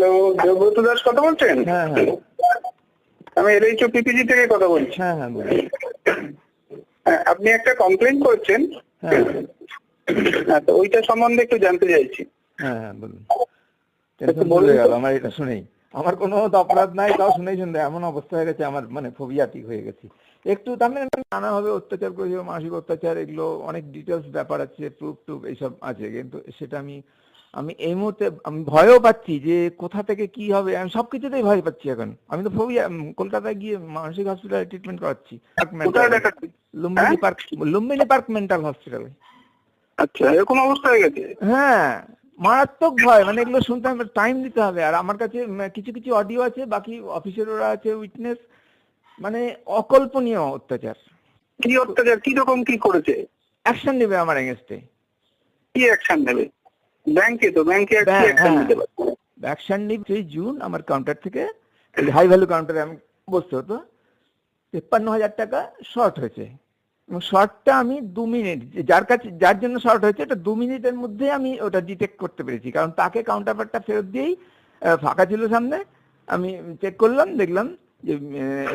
Hello Debabrata Das কথা বলছেন? হ্যাঁ হ্যাঁ। আমি এলএইচও পিপিজি থেকে কথা বলছি। হ্যাঁ আপনি একটা কমপ্লেন করছেন। হ্যাঁ। তো ওইটা সম্বন্ধে একটু জানতে চাইছি। হ্যাঁ হ্যাঁ বলুন। টেনশন গেল আমার এটা শুনেই। আমার কোনো অপরাধ নাই তাও শুনেই শুনতে। এমন অবস্থা হয়ে গেছে আমার মানে ফোবিয়াটিক হয়ে গেছি। একটু তার মানে নানাভাবে অত্যাচার করেছে মানসিক অত্যাচার এগুলো অনেক ডিটেলস ব্যাপার আছে প্রুফ টুফ এইসব আছে। কিন্তু সেটা আমি আমি এই মুহূর্তে আমি ভয়ও পাচ্ছি যে কোথা থেকে কি হবে আমি সবকিছুতেই ভয় পাচ্ছি এখন। আমি তো ফোবিয়া কলকাতায় গিয়ে মানসিক হসপিটালে ট্রিটমেন্ট করাচ্ছি। Lumbini park Lumbini park mental হসপিটালে আচ্ছা এরকম অবস্থা হয়ে গেছে? হ্যাঁ মারাত্মক ভয় মানে এগুলো শুনতে হবে টাইম দিতে হবে। আর আমার কাছে কিছু কিছু অডিও আছে বাকি অফিসের ওরা আছে উইটনেস মানে অকল্পনীয় অত্যাচার। কি অত্যাচার? কি রকম কি করেছে? অ্যাকশন নেবে আমার এগেনস্টে কি অ্যাকশন নেবে? ব্যাংকে তো ব্যাংকে অ্যাকশন নিবে সেই জুন আমার কাউন্টার থেকে। হাই ভ্যালু কাউন্টারে আমি বসতে হতো। তেপ্পান্ন হাজার টাকা শর্ট হয়েছে। এবং শর্টটা আমি দু মিনিট যার কাছে যার জন্য শর্ট হয়েছে এটা দু মিনিটের মধ্যে আমি ওটা ডিটেক্ট করতে পেরেছি। কারণ তাকে কাউন্টারপার্টটা ফেরত দিয়েই ফাঁকা ছিল সামনে। আমি চেক করলাম দেখলাম যে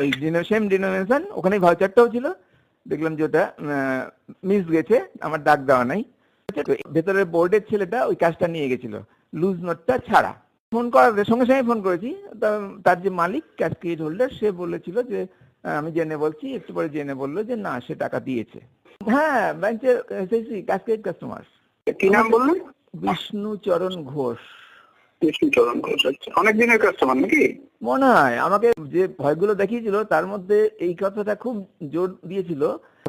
এই সেম ডিনোমিনেশন ওখানে ভাউচারটাও ছিল। দেখলাম যে ওটা মিস গেছে আমার ডাক দেওয়া নাই। ভেতরের বোর্ডের ছেলেটা ওই কাজটা নিয়ে গেছিল। লুজ নোটটা ছাড়া। ফোন করার সঙ্গে সঙ্গে ফোন করেছি। তার যে মালিক ক্যাশ ক্রেডিট হোল্ডার সে বলেছিল যে আমি জেনে বলছি। একটু পরে জেনে বলল যে না সে টাকা দিয়েছে। হ্যাঁ ব্যাংকের ক্যাশ ক্রেডিট কাস্টমার কি নাম বললেন বিষ্ণু চরণ ঘোষ। বিষ্ণুচরণ ঘোষ আচ্ছা। অনেক কাস্টমার নাকি? মনে হয় আমাকে যে ভয়গুলো দেখিয়েছিল তার মধ্যে এই কথাটা খুব জোর দিয়েছিল।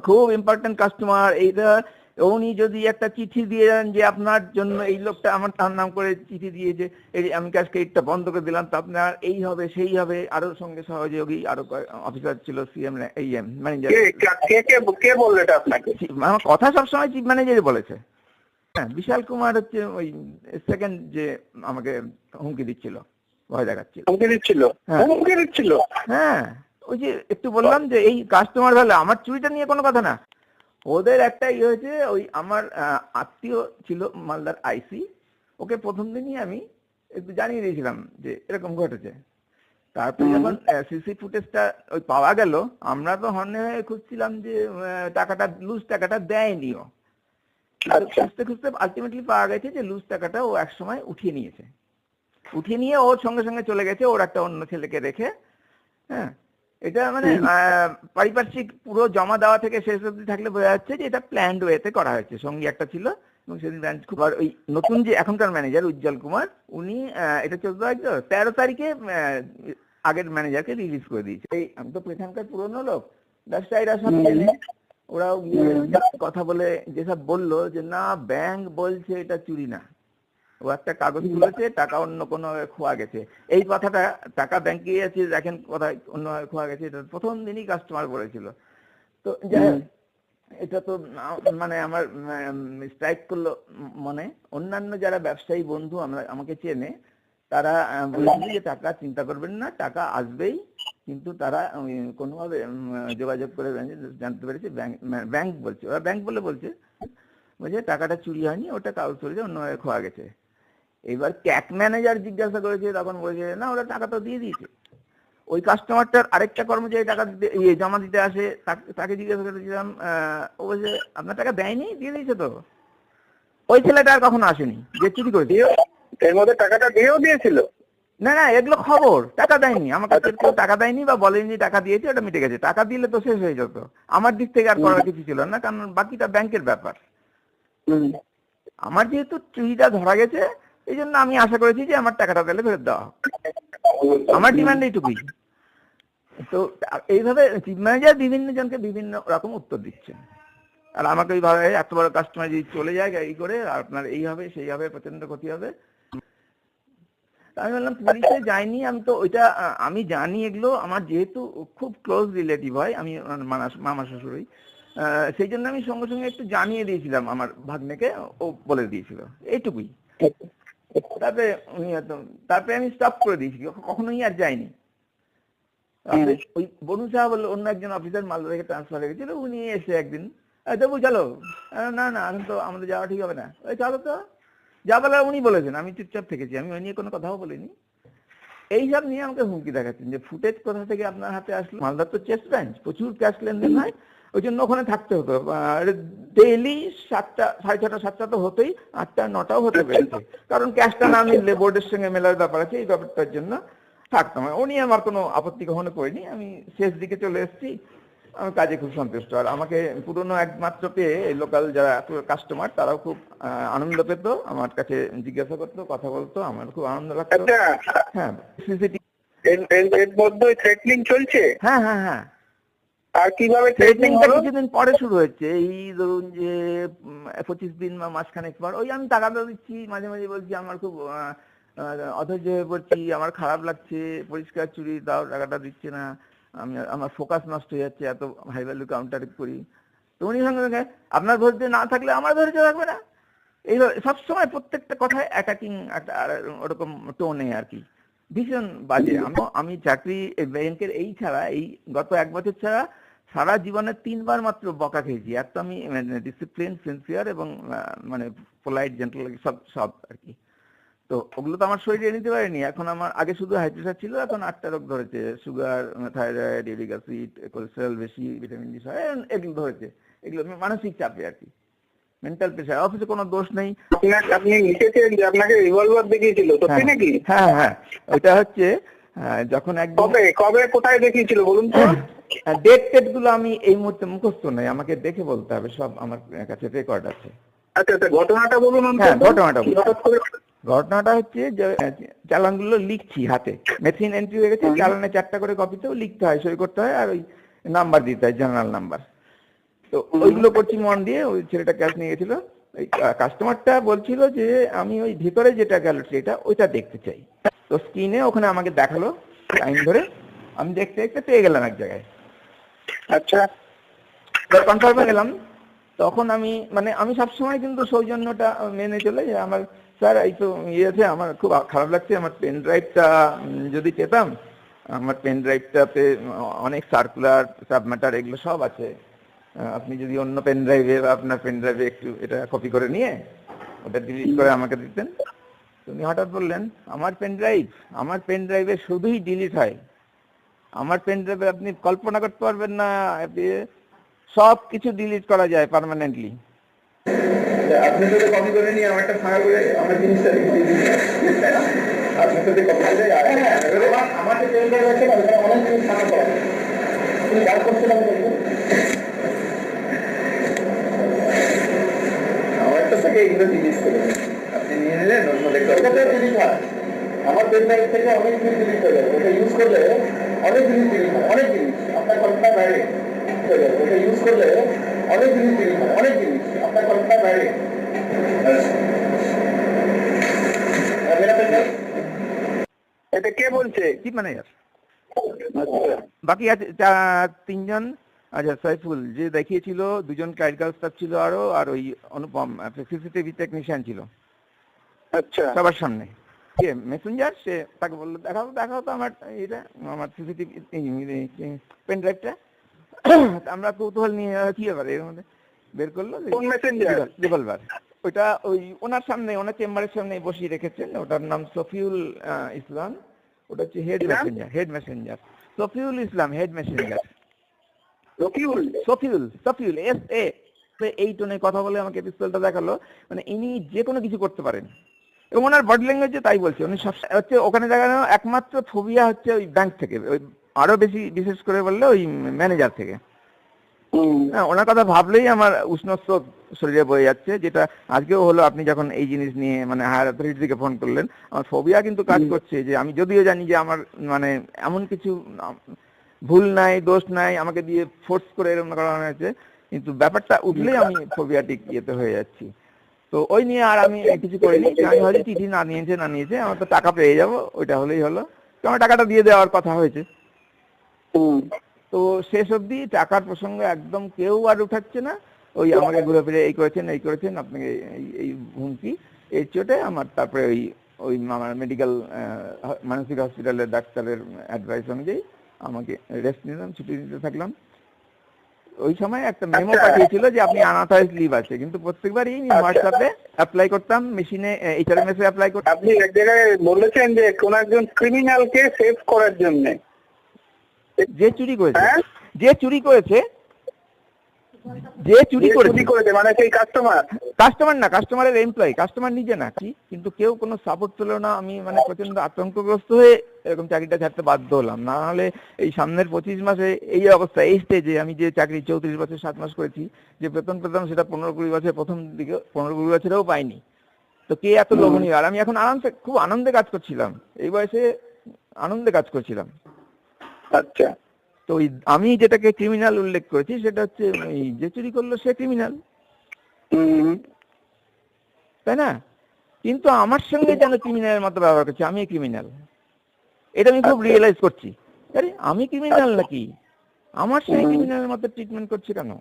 খুব ইম্পর্টেন্ট কাস্টমার এইটা উনি যদি একটা চিঠি দিয়ে দেন যে আপনার জন্য এই লোকটা আমার তার নাম করে চিঠি দিয়েছে আমি ক্যাশ ক্রেডিটটা বন্ধ করে দিলাম তো আপনার এই হবে সেই হবে আরও সঙ্গে সহযোগী আরও অফিসার ছিল সিএম এই এম ম্যানেজার কে কে কে কে বলল এটা আপনাকে? আমার কথা সবসময় চিফ ম্যানেজারই বলেছে। হ্যাঁ বিশাল কুমার হচ্ছে ওই সেকেন্ড যে আমাকে হুমকি দিচ্ছিল ভয় দেখাচ্ছিল। হুমকি দিচ্ছিল? হ্যাঁ। হুমকি দিচ্ছিল? হ্যাঁ ওই যে একটু বললাম যে এই কাস্টমার ভালো আমার চুরিটা নিয়ে কোনো কথা না। ওদের একটা ইয়ে হয়েছে ওই আমার আত্মীয় ছিল মালদার আইসি ওকে প্রথম দিনই আমি একটু জানিয়ে দিয়েছিলাম যে এরকম ঘটেছে। তারপরে যখন সিসি ফুটেজটা ওই পাওয়া গেল আমরা তো হর্নে হয়ে খুঁজছিলাম যে টাকাটা লুজ টাকাটা দেয়নিও। আচ্ছা। খুঁজতে খুঁজতে আলটিমেটলি পাওয়া গেছে যে লুজ টাকাটা ও এক সময় উঠিয়ে নিয়েছে। উঠিয়ে নিয়ে ওর সঙ্গে সঙ্গে চলে গেছে ওর একটা অন্য ছেলেকে রেখে হ্যাঁ। এটা মানে পারিপার্শ্বিক পুরো জমা দেওয়া থেকে শেষ অবধি থাকলে বোঝা যাচ্ছে যে এটা প্ল্যান্ড ওয়েতে করা হয়েছে। সঙ্গী একটা ছিল এবং সেদিন ব্রাঞ্চ খুব ওই নতুন যে এখনকার ম্যানেজার উজ্জ্বল কুমার উনি এটা চোদ্দ তেরো তারিখে আগের ম্যানেজারকে রিলিজ করে দিয়েছে। এই আমি তো এখানকার পুরনো লোক। ব্যবসায়ীরা সব। জেনে ওরাও কথা বলে যেসব বলল যে না ব্যাংক বলছে এটা চুরি না। ও একটা কাগজ তুলেছে টাকা অন্য কোনো খোয়া গেছে। এই কথাটা টাকা ব্যাংকে আছে দেখেন কোথায় অন্যভাবে খোয়া গেছে এটা প্রথম দিনই কাস্টমার বলেছিল। তো যাই এটা তো মানে আমার স্ট্রাইক করল মনে। অন্যান্য যারা ব্যবসায়ী বন্ধু আমরা আমাকে চেনে তারা বলেছিল যে টাকা চিন্তা করবেন না টাকা আসবেই। কিন্তু তারা কোনোভাবে যোগাযোগ করে জানতে পেরেছে ব্যাংক ব্যাংক বলছে। ওরা ব্যাংক বলে বলছে বলছে টাকাটা চুরি হয়নি ওটা কাগজ চলেছে অন্যভাবে খোয়া গেছে। এবার ক্যাক ম্যানেজার জিজ্ঞাসা করেছে তখন বলছে না ওরা টাকা তো দিয়ে দিয়েছে। ওই কাস্টমারটার আরেকটা কর্মচারী টাকা দিতে ইয়ে জমা দিতে আসে তাকে- জিজ্ঞাসা করেছিলাম ও বলছে আপনার টাকা দেয়নি? দিয়ে দিয়েছে তো। ওই ছেলেটা আর কখনো আসেনি যে চুরি করেছে। এর মধ্যে টাকাটা দিয়েও দিয়েছিল? না না এগুলো খবর টাকা দেয়নি। আমাকে তো কেউ টাকা দেয়নি বা বলেনি টাকা দিয়েছে ওটা মিটে গেছে। টাকা দিলে তো শেষ হয়ে যেত। আমার দিক থেকে আর করার কিছু ছিল না কারণ বাকিটা ব্যাংকের ব্যাপার। আমার যেহেতু চুরিটা ধরা গেছে এই জন্য আমি আশা করেছি যে আমার টাকাটা তাহলে ফেরত দেওয়া হোক। আমার ডিমান্ড এইটুকুই। তো এইভাবে চিফ ম্যানেজার বিভিন্ন জনকে বিভিন্ন রকম উত্তর দিচ্ছে আর আমাকে ওইভাবে এত বড় কাস্টমার যদি চলে যায় এই করে, আপনার এই হবে সেই হবে প্রচণ্ড ক্ষতি হবে। আমি বললাম পুলিশে যাইনি আমি তো ওইটা, আমি জানি এগুলো। আমার যেহেতু খুব ক্লোজ রিলেটিভ হয়, আমি মামা শ্বশুরই। সেই জন্য আমি সঙ্গে সঙ্গে একটু জানিয়ে দিয়েছিলাম আমার ভাগ্নেকে। ও বলে দিয়েছিল। এইটুকুই। তারপরে উনি একদম তারপরে আমি স্টপ করে দিয়েছি কখনোই আর যাইনি। ওই বনু সাহা বলল অন্য একজন অফিসার মালদা থেকে ট্রান্সফার হয়ে গেছিল উনি এসে একদিন "এই দেবু চলো। না না এখন তো আমাদের যাওয়া ঠিক হবে না। ওই চলো তো। যা বলার উনি বলেছেন আমি চুপচাপ থেকেছি আমি ওই নিয়ে কোনো কথাও বলিনি। এইসব নিয়ে আমাকে হুমকি দেখাচ্ছেন যে ফুটেজ কোথা থেকে আপনার হাতে আসলো? মালদার তো চেস্ট ব্রাঞ্চ প্রচুর ক্যাশ লেনদেন হয়। ওই জন্য ওখানে থাকতে হতো। ডেইলি সাতটা সাড়ে ছটা সাতটা তো হতোই আটটা নটাও হতে পেরেছে। কারণ ক্যাশটা না মিললে বোর্ডের সঙ্গে মেলার ব্যাপার আছে এই ব্যাপারটার জন্য থাকতাম। উনি আমার কোনো আপত্তি কখনো করিনি। আমি শেষ দিকে চলে এসেছি। আমি কাজে খুব সন্তুষ্ট। আর আমাকে পুরনো একমাত্র পেয়ে এই লোকাল যারা কাস্টমার তারাও খুব আনন্দ পেত আমার কাছে জিজ্ঞাসা করতো কথা বলতো আমার খুব আনন্দ লাগতো। আচ্ছা। হ্যাঁ। সিসিটিভি এর মধ্যে চলছে? হ্যাঁ হ্যাঁ হ্যাঁ। আর কীভাবে ট্রেনিংটা কিছুদিন পরে শুরু হচ্ছে এই ধরুন যে পঁচিশ দিন বা মাসখানেক পর। ওই আমি টাকাটা দিচ্ছি মাঝে মাঝে বলছি আমার খুব হয়ে পড়ছি আমার খারাপ লাগছে পরিষ্কার চুরি দাও টাকাটা দিচ্ছে না আমি আমার ফোকাস নষ্ট হয়ে যাচ্ছে এত হাই ভ্যালু কাউন্টার করি। তো উনি সঙ্গে সঙ্গে আপনার ধৈর্য না থাকলে আমার ধৈর্য থাকবে না? এই সবসময় প্রত্যেকটা কথায় অ্যাটাকিং একটা ওরকম টোনে আর কি। ভীষণ বাজে। আমি আমি চাকরি ব্যাংকের এই ছাড়া এই গত এক বছর ছাড়া সারা জীবনে তিনবার মাত্র বকা খেয়েছি। এত আমি ডিসিপ্লিন সিনসিয়ার এবং মানে পোলাইট জেন্টাল সব সব আর কি তো ওগুলো তো আমার শরীরে নিতে পারিনি। এখন আমার আগে শুধু হাই প্রেশার ছিল এখন আটটা রোগ ধরেছে। Sugar thyroid uric acid cholesterol বেশি ভিটামিন ডি এগুলো ধরেছে। এগুলো মানসিক চাপে আর কি মেন্টাল প্রেশার অফিসে কোনো দোষ নেই। আপনি লিখেছেন যে আপনাকে রিভলভার দেখিয়েছিল সত্যি হ্যাঁ, নাকি? হ্যাঁ হ্যাঁ ওইটা হচ্ছে যখন একদম কবে কবে কোথায় দেখিয়েছিল বলুন তো? ডেট টেটগুলো আমি এই মুহূর্তে মুখস্থ নাই আমাকে দেখে বলতে হবে সব আমার কাছে রেকর্ড আছে। আচ্ছা আচ্ছা ঘটনাটা বলুন হ্যাঁ, ঘটনাটা হচ্ছে যে চালানগুলো লিখছি হাতে। মেথিন এন্ট্রি হয়ে গেছে চালানে চারটা করে কপিতেও লিখতে হয় সই করতে হয় আর ওই নাম্বার দিতে হয় জার্নাল নাম্বার তো ওইগুলো করছি মন দিয়ে ওই ছেলেটা ক্যাশ নিয়ে গেছিল। ওই কাস্টমারটা বলছিল যে আমি ওই ভিতরে যেটা গেল সেটা ওইটা দেখতে চাই। তো স্ক্রিনে ওখানে আমাকে দেখাল লাইন ধরে। আমি দেখতে দেখতে পেয়ে গেলাম এক জায়গায়। আচ্ছা কনফার্মে গেলাম। তখন আমি মানে আমি সবসময় কিন্তু সৌজন্যটা মেনে চলে যে আমার স্যার, এই তো ইয়ে আছে, আমার খুব খারাপ লাগছে, আমার পেন ড্রাইভটা যদি পেতাম, আমার পেন ড্রাইভটাতে অনেক সার্কুলার সাব ম্যাটার এগুলো সব আছে। আপনি যদি অন্য পেন ড্রাইভে বা আপনার পেন ড্রাইভে একটু এটা কপি করে নিয়ে, ওটা ডিলিট করে আমাকে দিতেন। তো উনি হঠাৎ বললেন, আমার পেন ড্রাইভ আমার পেন ড্রাইভে শুধুই ডিলিট হয়। আমার পেন ড্রাইভে আপনি কল্পনা করতে পারবেন না আপনি সব কিছু ডিলিট করা যায় পার্মানেন্টলি আপনি যদি কপি করে নিয়ে আমারটা ফাঁকা করে আমার জিনিসটা লিখে আপনি যদি কপি করে আমার আমার যে পেন ড্রাইভ আছে অনেক জিনিস ফাঁকা করা। তুমি বার করছিলাম বলব আমারটা থেকে এগুলো ডিলিট করে আপনি নিয়ে নিলেন ওর মধ্যে ওটা তো ডিলিট হয়। আমার পেন ড্রাইভ থেকে অনেক জিনিস ডিলিট হয়ে যাবে ওটা ইউজ করলে অনেক জিনিস ডিলিট হয় অনেক জিনিস আপনার কল্পনার বাইরে। যাবে ওটা ইউজ করলে অনেক জিনিস ডিলিট হয় অনেক জিনিস আপনার কল্পনার বাইরে। এটা কে বলছে? চিফ ম্যানেজার আচ্ছা বাকি আছে তিনজন আচ্ছা সাইফুল যে দেখিয়েছিল দুজন ক্লারিক্যাল স্টাফ ছিল আরও আর ওই অনুপম সিসিটিভি টেকনিশিয়ান ছিল। আচ্ছা। সবার সামনে। কে? মেসেঞ্জার সে তাকে বলল দেখাও দেখাও তো আমার এটা আমার সিসিটিভি পেন ড্রাইভটা আমরা কৌতূহল নিয়ে কি ব্যাপার? এর মধ্যে বের করল মেসেঞ্জার রিভলভার ওইটা ওই ওনার সামনে ওনার চেম্বারের সামনে বসিয়ে রেখেছেন। ওটার নাম সফিউল ইসলাম। ওটা হচ্ছে head messenger head messenger Safiul Islam head messenger Rokiul Safiul Safiul S A এই টোনে কথা বলে আমাকে পিস্তলটা দেখাল। মানে ইনি যে কোনো কিছু করতে পারেন। এবং ওনার বডি ল্যাঙ্গুয়েজে তাই বলছে। উনি সব হচ্ছে ওখানে দেখানো একমাত্র ফোবিয়া হচ্ছে ওই ব্যাংক থেকে। ওই আরও বেশি বিশেষ করে বললে ওই ম্যানেজার থেকে। ওনার কথা ভাবলেই আমার উষ্ণ স্রোত শরীরে বয়ে যাচ্ছে যেটা আজকেও হলো আপনি যখন এই জিনিস নিয়ে মানে হায়ার অথরিটি থেকে ফোন করলেন আমার ফোবিয়া কিন্তু কাজ করছে যে আমি যদিও জানি যে আমার মানে এমন কিছু ভুল নাই দোষ নাই আমাকে দিয়ে ফোর্স করে এরকম করানো হয়েছে কিন্তু ব্যাপারটা উঠলেই আমি ফোবিয়াটিক ইয়েতে হয়ে যাচ্ছি। তো ওই নিয়ে আর আমি কিছু করিনি। আমি হয়তো চিঠি না নিয়েছে না নিয়েছে আমার তো টাকা পেয়ে যাব ওইটা হলেই হলো। তো আমার টাকাটা দিয়ে দেওয়ার কথা হয়েছে। তো শেষ অবধি টাকার প্রসঙ্গে একদম কেউ আর উঠাচ্ছে না। ওই আমাকে ঘুরে ফিরে এই করেছেন এই করেছেন আপনাকে এই এই হুমকি। এর চোটে আমার তারপরে ওই ওই আমার মেডিকেল মানসিক হসপিটালের ডাক্তারের অ্যাডভাইস অনুযায়ী আমাকে রেস্ট নিলাম ছুটি নিতে থাকলাম। ওই সময় একটা মেমো আচ্ছা। পাঠিয়েছিল যে আপনি আনাথাইজ লিভ আছে কিন্তু প্রত্যেকবারই আমি আচ্ছা। হোয়াটসঅ্যাপে অ্যাপ্লাই করতাম মেশিনে এইচআরএমএস এ অ্যাপ্লাই করতাম আপনি এক জায়গায় বলেছেন যে কোন একজন ক্রিমিনালকে সেভ করার জন্য যে চুরি করেছে হ্যাঁ? যে চুরি করেছে যে চুরি করেছে। চুরি করেছে মানে সেই কাস্টমার কাস্টমার না কাস্টমারের এমপ্লয়ি কাস্টমার নিজে না কি? কিন্তু কেউ কোনো সাপোর্ট পেল না আমি মানে প্রচণ্ড আতঙ্কগ্রস্ত হয়ে এরকম চাকরিটা ছাড়তে বাধ্য হলাম। না হলে এই সামনের পঁচিশ মাসে এই অবস্থা এই স্টেজে আমি যে চাকরি চৌত্রিশ বছর সাত মাস করেছি যে বেতন পেতাম সেটা পনেরো কুড়ি বছর প্রথম দিকে পনেরো কুড়ি বছরেও পাইনি। তো কে এত লোভনীয়? আর আমি এখন আরামসে খুব আনন্দে কাজ করছিলাম। এই বয়সে আনন্দে কাজ করছিলাম। আচ্ছা। তো ওই আমি যেটাকে ক্রিমিনাল উল্লেখ করেছি সেটা হচ্ছে ওই যে চুরি করল সে ক্রিমিনাল তাই না? কিন্তু আমার সঙ্গে যেন ক্রিমিনালের মতো ব্যবহার করছে আমি ক্রিমিনাল এটা আমি খুব আচ্ছা। রিয়েলাইজ করছি। আরে আমি ক্রিমিনাল আচ্ছা। নাকি? আমার সঙ্গে হুম। ক্রিমিনালের মতো ট্রিটমেন্ট করছে কেন?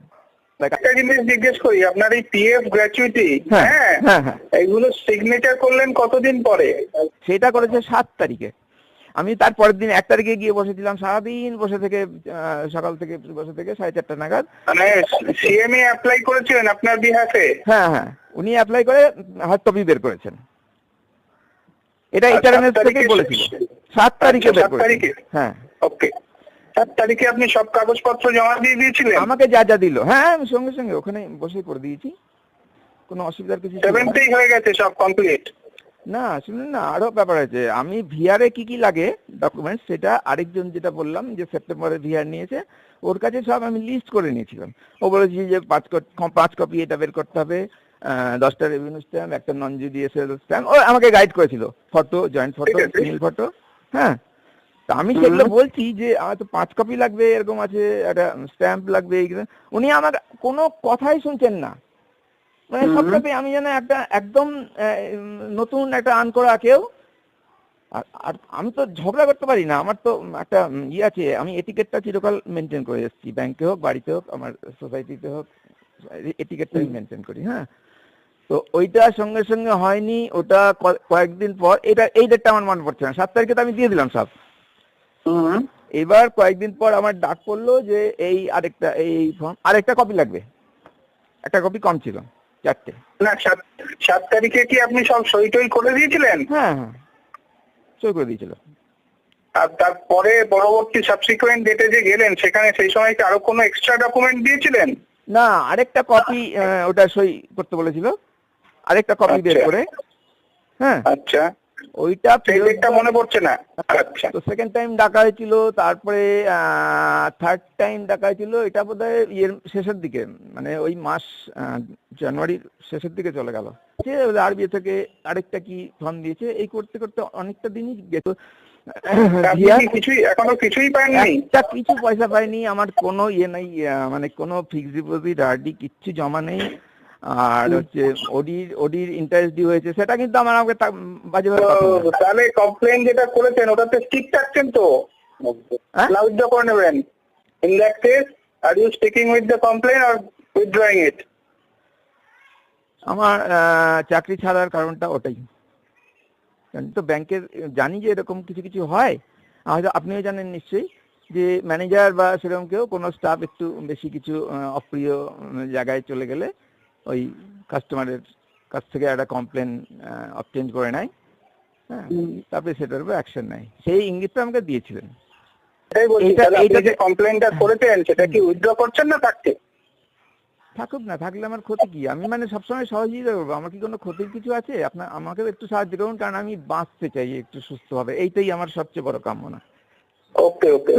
একটা জিনিস জিজ্ঞেস করি আপনার এই পিএফ গ্র্যাচুইটি হ্যাঁ হ্যাঁ? হ্যাঁ হ্যাঁ। এইগুলো সিগনেচার করলেন কতদিন পরে? সেটা করেছে সাত তারিখে। আমি তার পরের দিন এক তারিখে গিয়ে বসেছিলাম সারাদিন বসে থেকে সকাল থেকে বসে থেকে সাড়ে চারটা নাগাদ। মানে সিএমএ অ্যাপ্লাই করেছিলেন আপনার বিহাফে হ্যাঁ হ্যাঁ উনি অ্যাপ্লাই করে হাত কপি বের করেছেন। এটা সাত এইচআরএমএস থেকে তারিখে- বলেছিল। সাত তারিখে আচ্ছা, বের তারিখে? হ্যাঁ। ওকে সাত তারিখে আপনি সব কাগজপত্র জমা দিয়ে দিয়েছিলেন? আমাকে যা যা দিল। হ্যাঁ আমি সঙ্গে সঙ্গে ওখানে বসে করে দিয়েছি। কোনো অসুবিধার কিছু সেভেন্থেই হয়ে গেছে সব কমপ্লিট না শুনুন না আরও ব্যাপার আছে। আমি ভিআরে কি কি লাগে ডকুমেন্টস সেটা আরেকজন যেটা বললাম যে সেপ্টেম্বরে ভিআর নিয়েছে ওর কাছে সব আমি লিস্ট করে নিয়েছিলাম। ও বলেছি যে পাঁচ পাঁচ কপি এটা বের করতে হবে। দশটা রেভিনিউ স্ট্যাম্প একটা নন জুডিএসএল স্ট্যাম্প ও আমাকে গাইড করেছিল। Photo joint photo single photo হ্যাঁ। তা আমি সেগুলো বলছি যে আমার তো পাঁচ কপি লাগবে এরকম আছে একটা স্ট্যাম্প লাগবে এইগুলো। উনি আমার কোনো কথাই শুনছেন না। মানে সবটাতে আমি যেন একটা একদম নতুন একটা আন করা কেউ। আর আমি তো ঝগড়া করতে পারি না। আমার তো একটা ইয়ে আছে আমি এটিকেটটা চিরকাল মেনটেন করে এসেছি। ব্যাংকে হোক বাড়িতে হোক আমার সোসাইটিতে হোক এটিকেটটা আমি মেনটেন করি হ্যাঁ। তো ওইটা সঙ্গে সঙ্গে হয়নি ওটা কয়েকদিন পর এটা এই ডেটটা আমার মনে পড়ছে না। সাত তারিখে তো আমি দিয়ে দিলাম সব। এবার কয়েকদিন পর আমার ডাক পড়ল যে এই আরেকটা এই ফর্ম আরেকটা কপি লাগবে। একটা কপি কম ছিল। চারটে। না সাত সাত তারিখে কি আপনি সব সই টই করে দিয়েছিলেন? হ্যাঁ হ্যাঁ। সই করে দিয়েছিল। আর তারপরে পরবর্তী সাবসিকুয়েন্ট ডেটে যে গেলেন সেখানে সেই সময় কি আরও কোনো এক্সট্রা ডকুমেন্ট দিয়েছিলেন? না আরেকটা কপি ওটা সই করতে বলেছিল। আরেকটা কপি বের আচ্ছা। করে। হ্যাঁ। আচ্ছা। ওইটা ডেটটা মনে পড়ছে না। আচ্ছা। তো সেকেন্ড টাইম ডাকা হয়েছিল তারপরে থার্ড টাইম ডাকা হয়েছিল এটা বোধহয় ইয়ের শেষের দিকে মানে ওই মাস জানুয়ারির শেষের দিকে চলে গেল। আরবিএ থেকে আরেকটা কি ফর্ম দিয়েছে এই করতে করতে অনেকটা দিনই গেছে। কিছু পয়সা পাইনি আমার কোনো ইয়ে নাই মানে কোনো ফিক্সড ডিপোজিট আরডি কিচ্ছু জমা নেই। আর হচ্ছে ওডির ওডির ইন্টারেস্ট ডিউ হয়েছে সেটা কিন্তু আমার আমাকে বাজেভাবে। তাহলে কমপ্লেন যেটা করেছেন ওটাতে স্টিক থাকছেন তো হ্যাঁ? না করে নেবেন in that case are you sticking with the complain or withdrawing it আমার চাকরি ছাড়ার কারণটা ওটাই তো ব্যাংকের জানি যে এরকম কিছু কিছু হয় হয়তো আপনিও জানেন নিশ্চয়ই যে ম্যানেজার বা সেরকম কেউ কোনো স্টাফ একটু বেশি কিছু অপ্রিয় জায়গায় চলে গেলে ওই কাস্টমারের কাছ থেকে একটা কমপ্লেন অবটেন করে নেয়। হ্যাঁ তারপরে সেটার উপর অ্যাকশন নেয়। সেই ইঙ্গিতটা আমাকে দিয়েছিলেন। এটাই বলছি এইটা- তাহলে আপনি এইটাতে- যে কমপ্লেনটা করেছেন সেটা কি উইথড্র করছেন না থাকছে? থাকুক না থাকলে আমার ক্ষতি কি? আমি মানে সবসময় সহযোগিতা করব। আমার কি কোনো ক্ষতির কিছু আছে? আপনার আমাকেও একটু সাহায্য করুন কারণ আমি বাঁচতে চাই একটু সুস্থভাবে। এইটাই আমার সবচেয়ে বড় কামনা। ওকে ওকে